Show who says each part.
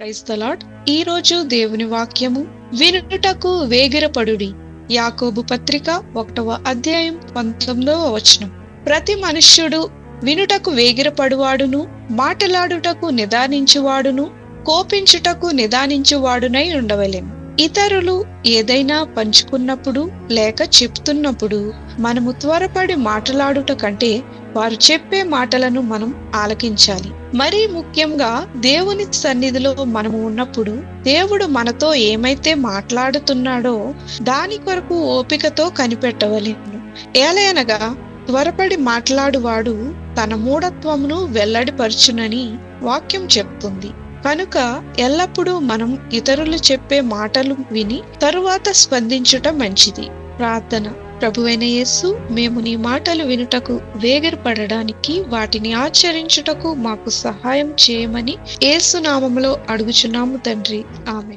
Speaker 1: క్రైస్తలాడ్ ఈ రోజు దేవుని వాక్యము వినుటకు వేగిరపడుడి. యాకోబు పత్రిక ఒకటవ అధ్యాయం పంతొమ్మిదవ వచనం. ప్రతి మనుష్యుడు వినుటకు వేగిరపడువాడును మాటలాడుటకు నిదానించువాడును కోపించుటకు నిదానించువాడునై ఉండవలేము ఇతరులు ఏదైనా పంచుకున్నప్పుడు లేక చెప్తున్నప్పుడు మనము త్వరపడి మాట్లాడుట కంటే వారు చెప్పే మాటలను మనం ఆలకించాలి. మరీ ముఖ్యంగా దేవుని సన్నిధిలో మనము ఉన్నప్పుడు దేవుడు మనతో ఏమైతే మాట్లాడుతున్నాడో దాని కొరకు ఓపికతో కనిపెట్టవలేను. ఏలయనగా త్వరపడి మాట్లాడువాడు తన మూఢత్వమును వెల్లడిపరచునని వాక్యం చెప్తుంది. కనుక ఎల్లప్పుడూ మనం ఇతరులు చెప్పే మాటలు విని తరువాత స్పందించుట మంచిది. ప్రార్థన. ప్రభువైన యేసు మేము నీ మాటలు వినుటకు వేగిరపడడానికి వాటిని ఆచరించుటకు మాకు సహాయం చేయమని యేసు నామములో అడుగుచున్నాము తండ్రి. ఆమె